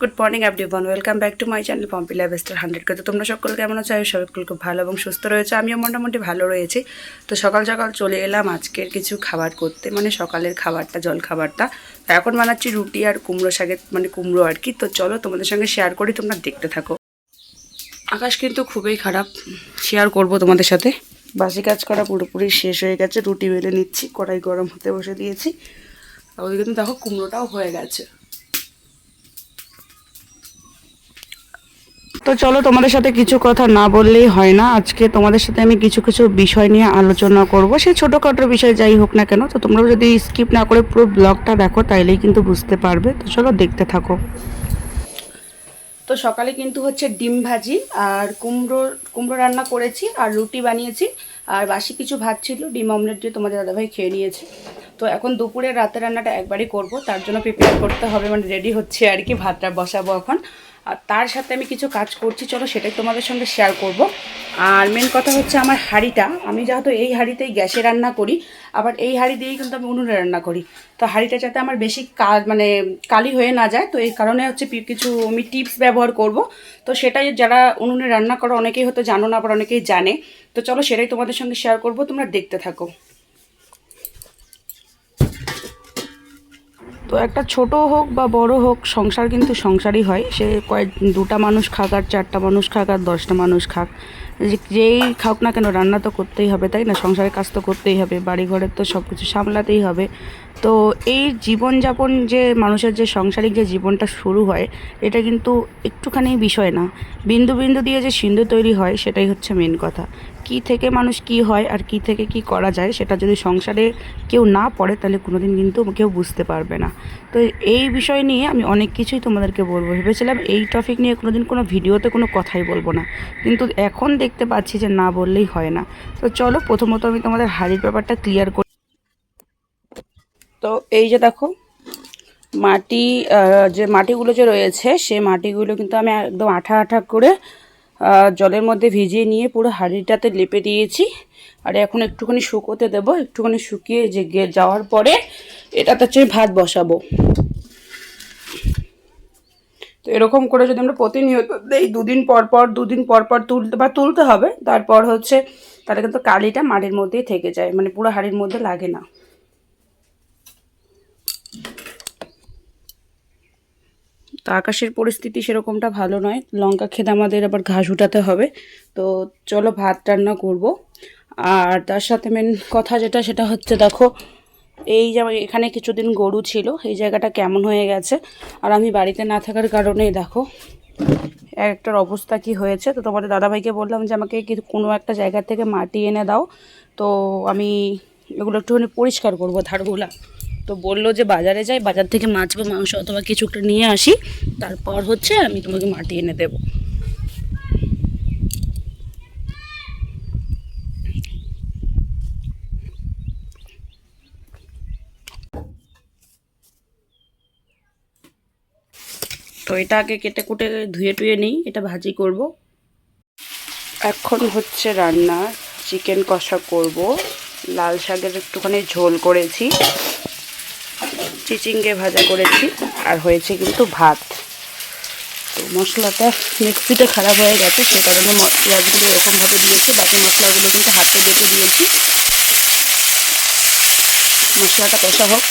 Good morning everyone welcome back to my channel Pompi live star hundred তো তোমরা সকল কেমন আছো? আমি সকল খুব ভালো এবং সুস্থ রয়েছে। আমিও মোটামুটি ভালো রয়েছি। তো সকাল সকাল চলে এলাম আজকের কিছু খাবার করতে মানে সকালের খাবারটা, জল খাবারটা। তো এখন বানাচ্ছি রুটি আর কুমড়ো শাকের মানে কুমড়ো আর কি। তো চলো তোমাদের সঙ্গে শেয়ার করি, তোমরা দেখতে থাকো। আকাশ কিন্তু খুবই খারাপ। শেয়ার করব তোমাদের সাথে। বাসি কাজ করা পুরোপুরি শেষ হয়ে গেছে। রুটি বেলে নিচ্ছি, কড়াই গরম হতে বসে দিয়েছি। ওদিকে কিন্তু দেখো কুমড়োটাও হয়ে গেছে। তো চলো তোমাদের সাথে কিছু কথা না বললেই হয় না। আজকে তোমাদের সাথে আমি কিছু কিছু বিষয় নিয়ে আলোচনা করব। সেই ছোটোখাটো বিষয় যাই হোক না কেন, তো তোমরা যদি স্কিপ না করে পুরো ব্লগটা দেখো, তাইলেই কিন্তু বুঝতে পারবে। তো চলো দেখতে থাকো। তো সকালে কিন্তু হচ্ছে ডিম ভাজি আর কুমড়ো কুমড়ো রান্না করেছি আর রুটি বানিয়েছি। আর বাসি কিছু ভাত ছিল, ডিম অমলেট দিয়ে তোমাদের দাদাভাই খেয়ে নিয়েছে। তো এখন দুপুরে রাতে রান্নাটা একবারই করব, তার জন্য প্রিপেয়ার করতে হবে মানে রেডি হচ্ছে আর কি ভাতটা বসাবো এখন। আর তার সাথে আমি কিছু কাজ করছি, চলো সেটাই তোমাদের সঙ্গে শেয়ার করব। আর মেন কথা হচ্ছে আমার হাঁড়িটা, আমি যেহেতু এই হাঁড়িতেই গ্যাসে রান্না করি, আবার এই হাঁড়ি দিয়েই কিন্তু আমি উনুনে রান্না করি। তো হাঁড়িটা যাতে আমার বেশি কাজ মানে কালি হয়ে না যায়, তো এই কারণে হচ্ছে কিছু আমি টিপস ব্যবহার করব। তো সেটাই যারা উনুনে রান্না করো, অনেকেই হয়তো জানো না, আবার অনেকেই জানে। তো চলো সেটাই তোমাদের সঙ্গে শেয়ার করব, তোমরা দেখতে থাকো। তো একটা ছোট হোক বা বড় হোক, সংসার কিন্তু সংসারই হয়। সে কয়েক, দুটা মানুষ খাক আর চারটা মানুষ খাক আর দশটা মানুষ খাক। যেই খাক না কেন রান্না তো করতেই হবে, তাই না? সংসারের কাজ তো করতেই হবে বাড়ি ঘরের তো সব কিছু সামলাতেই হবে। তো এই জীবনযাপন যে, মানুষের যে সাংসারিক যে জীবনটা শুরু হয়, এটা কিন্তু একটুখানি বিষয় না। বিন্দু বিন্দু দিয়ে যে সিন্ধু তৈরি হয়, সেটাই হচ্ছে মেন কথা। কি থেকে মানুষ কি হয় আর কি থেকে কি করা যায় সেটা যদি সংসারে কেউ না পড়ে, তাহলে কোনোদিন কিন্তু কেউ বুঝতে পারবে না। তো এই বিষয় নিয়ে আমি অনেক কিছুই তোমাদেরকে বলব। ভেবেছিলাম এই টপিক নিয়ে কোনোদিন কোনো ভিডিওতে কোনো কথাই বলব না। কিন্তু এখন দেখতে পাচ্ছি যে না বললেই হয় না। তো চলো, প্রথমত আমি তোমাদের হাড়ির ব্যাপারটা ক্লিয়ার করি। তো এই যে দেখো, মাটি যে মাটিগুলো যে রয়েছে সেই মাটিগুলো কিন্তু আমি একদম আঠা আঠা করে জলের মধ্যে ভিজিয়ে নিয়ে পুরো হাঁড়িটাতে লেপে দিয়েছি। আর এখন একটুখানি শুকোতে দেবো। একটুখানি শুকিয়ে যে যাওয়ার পরে এটাতে হচ্ছে ভাত বসাবো। তো এরকম করে যদি আমরা প্রতিনিয়ত এই দুদিন পর পর, দুদিন পর পর তুলতে বা তুলতে হবে, তারপর হচ্ছে তাহলে কিন্তু কালিটা মাটির মধ্যেই থেকে যায়। মানে পুরো হাঁড়ির মধ্যে লাগে না। তো আকাশের পরিস্থিতি সেরকমটা ভালো নয়। লঙ্কা খেতে আমাদের আবার ঘাস উঠাতে হবে। তো চলো ভাত রান্না করব। আর তার সাথে মেন কথা যেটা, সেটা হচ্ছে দেখো, এই যে এখানে কিছুদিন গরু ছিল, এই জায়গাটা কেমন হয়ে গেছে? আর আমি বাড়িতে না থাকার কারণে দেখো, একটার অবস্থা কি হয়েছে? তো তোমাদের দাদাভাইকে বললাম যে, আমাকে কি কোনো একটা জায়গা থেকে মাটি এনে দাও। তো আমি এগুলো একটুখানি পরিষ্কার করব ধারগুলা। তো বলল যে বাজারে যাই, বাজার থেকে মাছ বা মাংস অথবা কিছু একটা নিয়ে আসি, তারপর হচ্ছে আমি তোমাকে মাটি এনে দেবো। তো এটা আগে কেটে কুটে ধুয়ে টুয়ে নিই, এটা ভাজি করব। এখন হচ্ছে রান্না চিকেন কষা করব। লাল শাকের একটুখানি ঝোল করেছি। চিচিঙ্গে ভাজা করেছি, আর হয়েছে কিন্তু ভাত। তো মশলাটা মিক্সিতে খারাপ হয়ে গেছে, সে কারণে পেঁয়াজগুলো এরকমভাবে দিয়েছি, বাকি মশলাগুলো কিন্তু হাতে বেটে দিয়েছি। মশলাটা কষা হোক।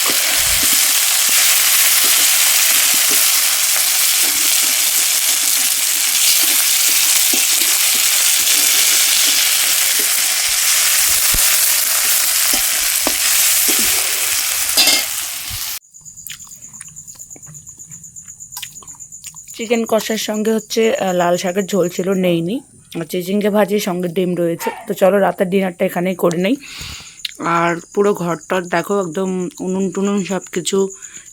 চিকেন কষার সঙ্গে হচ্ছে লাল শাকের ঝোল ছিল, নেইনি। আর চিচিঙ্গে ভাজির সঙ্গে ডিম রয়েছে। তো চলো রাতের ডিনারটা এখানেই করে নেই। আর পুরো ঘরটার দেখো একদম উনুন টুনুন সব কিছু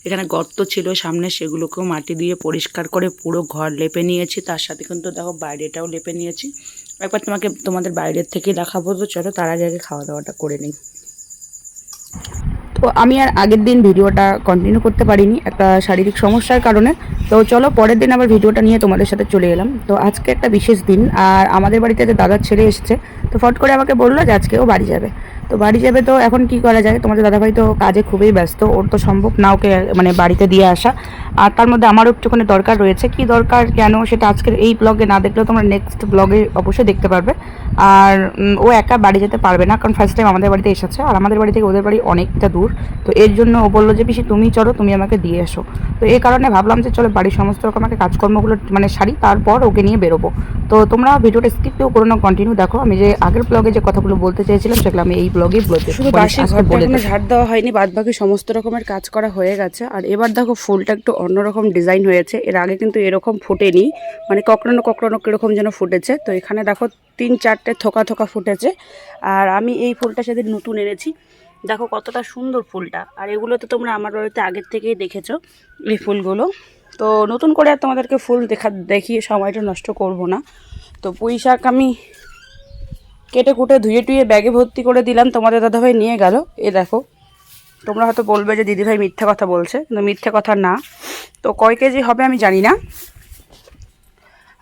এখানে গর্ত ছিল, সামনে সেগুলোকেও মাটি দিয়ে পরিষ্কার করে পুরো ঘর লেপে নিয়েছি। তার সাথে কিন্তু দেখো বাইরেটাও লেপে নিয়েছি। একবার তোমাকে তোমাদের বাইরের থেকেই দেখাবো। তো চলো তার আগে আগে খাওয়া দাওয়াটা করে নিই। তো আমি আর আগের দিন ভিডিওটা কন্টিনিউ করতে পারিনি, একটা শারীরিক সমস্যার কারণে। তো চলো পরের দিন আবার ভিডিওটা নিয়ে তোমাদের সাথে চলে এলাম। তো আজকে একটা বিশেষ দিন, আর আমাদের বাড়িতে যে দাদার ছেলে এসেছে, তো ফট করে আমাকে বলল যে আজকেও বাড়ি যাবে। তো বাড়ি যাবে তো এখন কি করা যায়? তোমাদের দাদাভাই তো কাজে খুবই ব্যস্ত, ওর তো সম্ভব না ওকে মানে বাড়িতে দিয়ে আসা। আর তার মধ্যে আমারও একটুখানি দরকার রয়েছে। কি দরকার, কেন সেটা আজকের এই ব্লগে না দেখলেও তোমরা নেক্সট ব্লগে অবশ্যই দেখতে পারবে। আর ও একা বাড়ি যেতে পারবে না, কারণ ফার্স্ট টাইম আমাদের বাড়িতে এসেছে। আর আমাদের বাড়ি থেকে ওদের বাড়ি অনেকটা দূর। তো এর জন্য ও বলল যে পিসি তুমি চলো তুমি আমাকে দিয়ে এসো। তো এই কারণে ভাবলাম যে চলো বাড়ির সমস্ত রকম আমাকে কাজকর্মগুলো মানে সারি তারপর ওকে নিয়ে বেরোবো। তো তোমরা ভিডিওটা স্কিপ কেউ করো না কন্টিনিউ দেখো। আমি যে আগের ব্লগে যে কথাগুলো বলতে চেয়েছিলাম সেগুলো আমি এই ব্লগেই বলতে শুধু বাসি ঘরটা ঝাড় দেওয়া হয়নি বাদ বাকি সমস্ত রকমের কাজ করা হয়ে গেছে। আর এবার দেখো ফুলটা একটু অন্যরকম ডিজাইন হয়েছে। এর আগে কিন্তু এরকম ফোটেনি মানে কখনো কখনো কীরকম যেন ফুটেছে। তো এখানে দেখো তিন চারটে থোকা থোকা ফুটেছে। আর আমি এই ফুলটা সেদিন নতুন এনেছি। দেখো কতটা সুন্দর ফুলটা। আর এগুলো তো তোমরা আমার বাড়িতে আগের থেকেই দেখেছ, এই ফুলগুলো। তো নতুন করে আর তোমাদেরকে ফুল দেখা, দেখিয়ে সময়টা নষ্ট করব না। তো পুঁই শাক আমি কেটে কুটে ধুয়ে টুয়ে ব্যাগে ভর্তি করে দিলাম, তোমাদের দাদাভাই নিয়ে গেল। এ দেখো, তোমরা হয়তো বলবে যে দিদিভাই মিথ্যা কথা বলছে, কিন্তু মিথ্যে কথা না। তো কয় কেজি হবে আমি জানি না।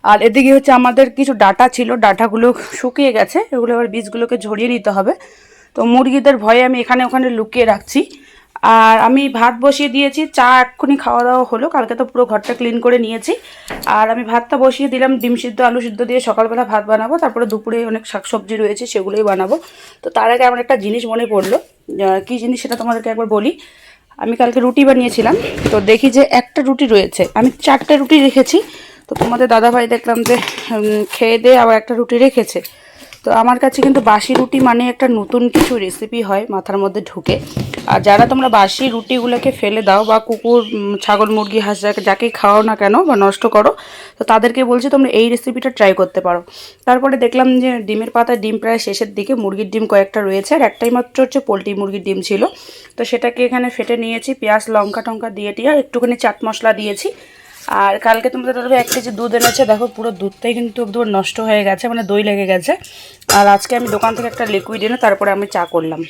আর এদিকে হচ্ছে আমাদের কিছু ডাটা ছিল, ডাটাগুলো শুকিয়ে গেছে, এগুলো এবার বীজগুলোকে ঝরিয়ে নিতে হবে। তো মুরগিদের ভয়ে আমি এখানে ওখানে লুকিয়ে রাখছি। আর আমি ভাত বসিয়ে দিয়েছি, চা এক্ষুনি খাওয়া দাওয়া হলো, কালকে তো পুরো ঘরটা ক্লিন করে নিয়েছি। আর আমি ভাতটা বসিয়ে দিলাম, ডিম সিদ্ধ, আলু সিদ্ধ দিয়ে সকালবেলা ভাত বানাবো, তারপরে দুপুরে অনেক শাকসবজি রয়েছে, সেগুলোই বানাবো। তো তার আগে আমার একটা জিনিস মনে পড়ল কী জিনিস সেটা তোমাদেরকে একবার বলি। আমি কালকে রুটি বানিয়েছিলাম, তো দেখি যে একটা রুটি রয়েছে। আমি চারটে রুটি রেখেছি, তো তোমাদের দাদাভাই দেখলাম যে খেয়ে দিয়ে আবার একটা রুটি রেখেছে। তো আমার কাছে কিন্তু বাসি রুটি মানে একটা নতুন কিছু রেসিপি হয় মাথার মধ্যে ঢুকে। আর যারা তোমরা বাসি রুটিগুলোকে ফেলে দাও বা কুকুর ছাগল, মুরগি, হাঁস, যাকে যাকেই খাওয়াও না কেন বা নষ্ট করো, তো তাদেরকে বলছি তোমরা এই রেসিপিটা ট্রাই করতে পারো। তারপরে দেখলাম যে ডিমের পাতায় ডিম প্রায় শেষের দিকে মুরগির ডিম কয়েকটা রয়েছে, আর একটাই মাত্র হচ্ছে পোলট্রি মুরগির ডিম ছিল। তো সেটাকে এখানে ফেটে নিয়েছি, পেঁয়াজ লঙ্কা টঙ্কা দিয়ে দিয়ে একটুখানি চাট মশলা দিয়েছি। আর কালকে তোমাদের দাদা এক কেজি দুধ এনেছে, দেখো পুরো দুধটাই কিন্তু একদম নষ্ট হয়ে গেছে মানে দই লেগে গেছে। আর আজকে আমি দোকান থেকে একটা লিকুইড এনে তারপরে আমি চা করলাম।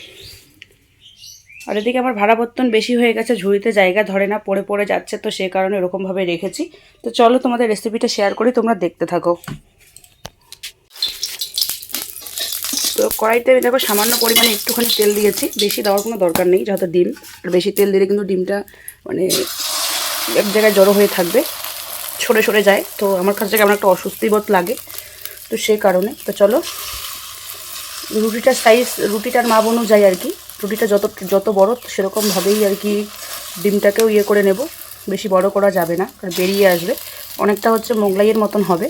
আর এদিকে আমার ভাড়া বর্তন বেশি হয়ে গেছে, ঝুড়িতে জায়গা ধরে না, পড়ে পড়ে যাচ্ছে, তো সে কারণে এরকমভাবে রেখেছি। তো চলো তোমাদের রেসিপিটা শেয়ার করি, তোমরা দেখতে থাকো। তো কড়াইতে আমি দেখো সামান্য পরিমাণে একটুখানি তেল দিয়েছি, বেশি দেওয়ার কোনো দরকার নেই, যত ডিম, আর বেশি তেল দিলে কিন্তু ডিমটা মানে এক জায়গায় জড়ো হয়ে থাকবে, সরে সরে যায়। তো আমার কাছে কেমন একটা অস্বস্তি বোধ লাগে, তো সে কারণে। তো চলো রুটিটার সাইজ রুটিটার মাপ অনুযায়ী আর কি। রুটিটা যত যত বড় সেরকমভাবেই আর কি ডিমটাকেও ইয়ে করে নেব। বেশি বড় করা যাবে না, কারণ বেরিয়ে আসবে। অনেকটা হচ্ছে মোগলাইয়ের মতন হবে।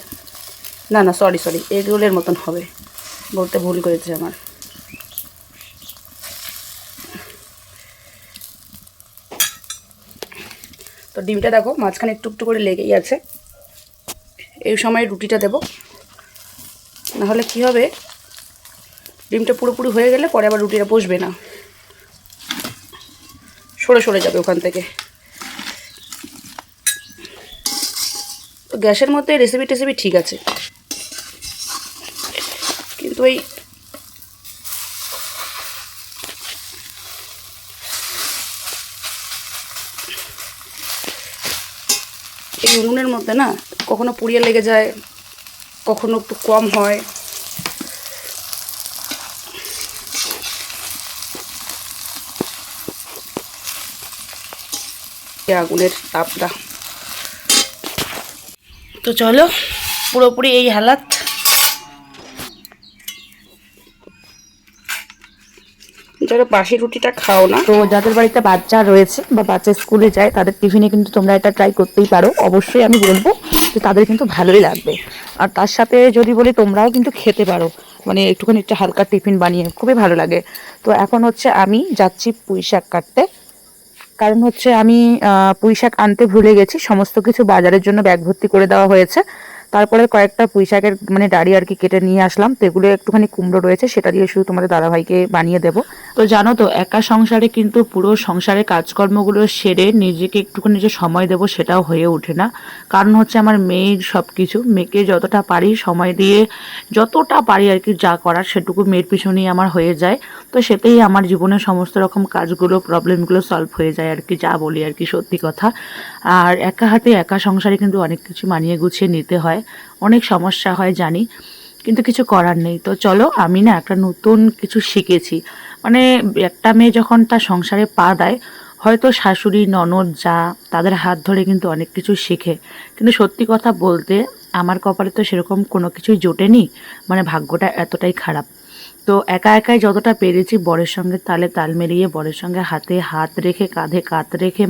না না সরি সরি এগ রোলের মতন হবে। বলতে ভুল করেছে আমার। তো ডিমটা দেখো, মাঝখানে একটু একটু করে লেগেই আছে। এই সময় রুটিটা দেব। নাহলে কি হবে, ডিমটা পুরোপুরি হয়ে গেলে পরে আবার রুটিটা বসবে না। সরে সরে যাবে ওখান থেকে। তো গ্যাসের মধ্যে রেসিপি টেসিপি ঠিক আছে। কিন্তু এই এই উনুনের মধ্যে না কখনো পুড়িয়ে লেগে যায়, কখনো একটু কম হয়। আগুনের তাপটা। তো চলো, পুরোপুরি এই হালাত। যারা বাসি রুটিটা খাও না। তো যাদের বাড়িতে বাচ্চা রয়েছে বা বাচ্চা স্কুলে যায়, তাদের টিফিনে কিন্তু তোমরা এটা ট্রাই করতেই পারো। অবশ্যই আমি বলব যে তাদের কিন্তু ভালোই লাগবে। আর তার সাথে যদি বলি, তোমরাও কিন্তু খেতে পারো। মানে একটুখানি একটা হালকা টিফিন বানিয়ে, খুবই ভালো লাগে। তো এখন হচ্ছে আমি যাচ্ছি পুঁই শাক কাটতে। কারণ হচ্ছে আমি পুঁই শাক আনতে ভুলে গেছি। সমস্ত কিছু বাজারের জন্য ব্যাগ ভর্তি করে দেওয়া হয়েছে। তারপরে কয়েকটা পুঁই শাকের মানে ডাড়ি আর কি কেটে নিয়ে আসলাম, তো এগুলো একটুখানি কুমড়ো রয়েছে, সেটা দিয়ে শুধু তোমাদের দাদাভাইকে বানিয়ে দেবো। তো জানো তো, একা সংসারে কিন্তু পুরো সংসারের কাজকর্মগুলো সেরে নিজেকে একটুখানি যে সময় দেবো সেটাও হয়ে ওঠে না। কারণ হচ্ছে আমার মেয়ের সব কিছু মেয়েকে যতটা পারি সময় দিয়ে যতটা পারি আর কি যা করার সেটুকু মেয়ের পিছনেই আমার হয়ে যায়। তো সেটাই আমার জীবনের সমস্ত রকম কাজগুলো প্রবলেমগুলো সলভ হয়ে যায় আর কি, যা বলি আর কি সত্যি কথা। আর একা হাতে একা সংসারে কিন্তু অনেক কিছু মানিয়ে গুছিয়ে নিতে হয়। অনেক সমস্যা হয় জানি, কিন্তু কিছু করার নেই। তো চলো, আমি না একটা নতুন কিছু শিখেছি। মানে একটা মেয়ে যখন তার সংসারে পা দেয়, হয়তো শাশুড়ি, ননদ যা, তাদের হাত ধরে কিন্তু অনেক কিছু শেখে। কিন্তু সত্যি কথা বলতে, আমার কপালে তো সেরকম কোনো কিছুই জোটেনি। মানে ভাগ্যটা এতটাই খারাপ। তো একা একাই যতটা পেরেছি বরের সঙ্গে তালে তাল মিলিয়ে, বরের সঙ্গে হাতে হাত রেখে, কাঁধে কাঁধ রেখে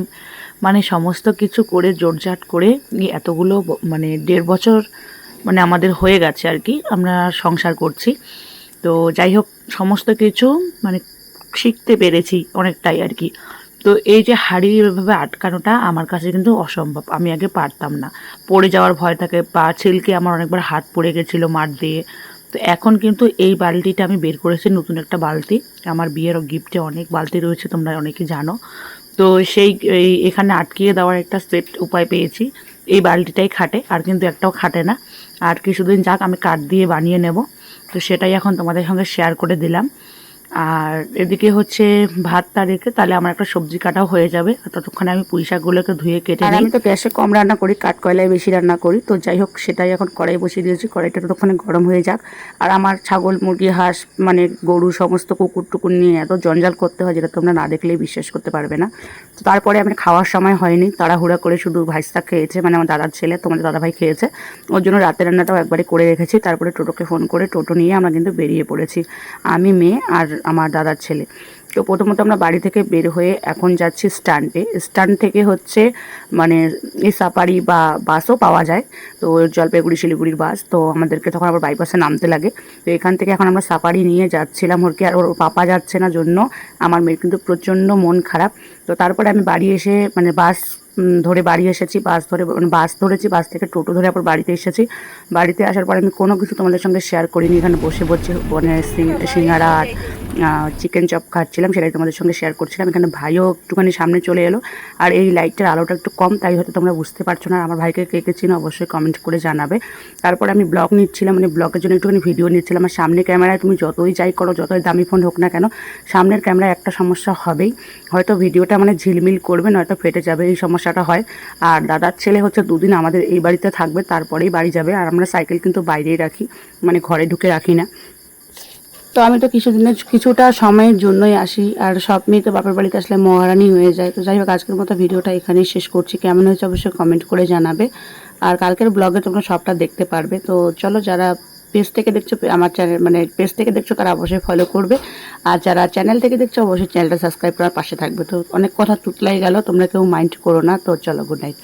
মানে সমস্ত কিছু করে, জোরজাট করে এতগুলো মানে দেড় বছর মানে আমাদের হয়ে গেছে আর কি, আমরা সংসার করছি। তো যাই হোক, সমস্ত কিছু মানে শিখতে পেরেছি অনেকটাই আর কি। তো এই যে হাড়ি আটকানোটা আমার কাছে কিন্তু অসম্ভব, আমি আগে পারতাম না। পড়ে যাওয়ার ভয় থাকে পা ছিলকে আমার অনেকবার হাত পড়ে গেছিল মাঠ দিয়ে। তো এখন কিন্তু এই বালতিটা আমি বের করেছি নতুন একটা বালতি। আমার বিয়ের গিফটে অনেক বালতি রয়েছে, তোমরা অনেকে জানো। তো সেই এখানে আটকিয়ে দেওয়ার একটা সেট উপায় পেয়েছি। এই বালতিটাই খাটে, আর কিন্তু একটাও খাটে না। আর কিছুদিন যাক, আমি কাঠ দিয়ে বানিয়ে নেব। তো সেটাই এখন তোমাদের সঙ্গে শেয়ার করে দিলাম। আর এদিকে হচ্ছে ভাতটা রেখে তাহলে আমার একটা সবজি কাটাও হয়ে যাবে। আর ততক্ষণে আমি পুঁই শাকগুলোকে ধুয়ে কেটে আর আমি তো গ্যাসে কম রান্না করি কাঠ কয়লায় বেশি রান্না করি তো যাই হোক সেটাই এখন কড়াই বসিয়ে দিয়েছি কড়াইটা ততক্ষণে গরম হয়ে যাক। আর আমার ছাগল মুরগি হাঁস মানে গরু সমস্ত কুকুর টুকুর নিয়ে এত জঞ্জাল করতে হয় যেটা তোমরা না দেখলেই বিশ্বাস করতে পারবে না। তো তারপরে আমি খাওয়ার সময় হয়নি তাড়াহুড়া করে শুধু ভাইস্তা খেয়েছে মানে আমার দাদার ছেলে তোমাদের দাদাভাই খেয়েছে। ওর জন্য রাতের রান্নাটাও একবারে করে রেখেছি তারপরে টোটোকে ফোন করে টোটো নিয়ে আমরা কিন্তু বেরিয়ে পড়েছি। আমি মেয়ে আর আমার দাদার ছেলে। তো প্রথমত আমরা বাড়ি থেকে বের হয়ে এখন যাচ্ছি স্ট্যান্ডে। স্ট্যান্ড থেকে হচ্ছে মানে সাফারি বা বাসও পাওয়া যায়। তো জলপাইগুড়ি, শিলিগুড়ির বাস। তো আমাদেরকে তখন আবার বাইপাসে নামতে লাগে। তো এখান থেকে এখন আমরা সাপারি নিয়ে যাচ্ছিলাম ওর কি আর ওর পাপা যাচ্ছে না জন্য। আমার মেয়ের কিন্তু প্রচণ্ড মন খারাপ। তো তারপরে আমি বাড়ি এসে মানে বাস ধরে বাড়ি এসেছি, বাস ধরে মানে বাস ধরেছি, বাস থেকে টোটো ধরে আবার বাড়িতে এসেছি। বাড়িতে আসার পর আমি কোনো কিছু তোমাদের সঙ্গে শেয়ার করিনি, এখানে বসে বসে মানে সিঙ্গারা আর চিকেন চপ খাচ্ছিলাম, সেটাই তোমাদের সঙ্গে শেয়ার করছিলাম। এখানে ভাইও একটুখানি সামনে চলে এলো, আর এই লাইটটার আলোটা একটু কম, তাই হয়তো তোমরা বুঝতে পারছ না, আমার ভাইকে কে কে চিনো অবশ্যই কমেন্ট করে জানাবে। তারপর আমি ব্লগ নিচ্ছিলাম মানে ব্লগের জন্য একটুখানি ভিডিও নিচ্ছিলাম। আর সামনে ক্যামেরায় তুমি যতই যাই করো, যতই দামি ফোন হোক না কেন, সামনের ক্যামেরায় একটা সমস্যা হবেই। হয়তো ভিডিওটা মানে ঝিলমিল করবে, নয়তো ফেটে যাবে, এই সমস্যাটা হয়। আর দাদার ছেলে হচ্ছে দুদিন আমাদের এই বাড়িতে থাকবে, তারপরেই বাড়ি যাবে। আর আমরা সাইকেল কিন্তু বাইরেই রাখি মানে ঘরে ঢুকে রাখি না। তো আমি তো কিছুদিনের, কিছুটা সময়ের জন্যই আসি, আর সব মেয়ে তো বাপের বাড়িতে আসলে মহারানি হয়ে যায়। তো যাই হোক, আজকের মতো ভিডিওটা এখানেই শেষ করছি। কেমন হয়েছে অবশ্যই কমেন্ট করে জানাবে। আর কালকের ব্লগে তোমরা সবটা দেখতে পারবে। তো চলো, যারা পেজ থেকে দেখছ, আমার চ্যানেল মানে পেজ থেকে দেখছ তারা অবশ্যই ফলো করবে। আর যারা চ্যানেল থেকে দেখছ, অবশ্যই চ্যানেলটা সাবস্ক্রাইব করার পাশে থাকবে। তো অনেক কথা তুতলাই গেল, তোমরা কেউ মাইন্ড করো না। তো চলো গুড নাইট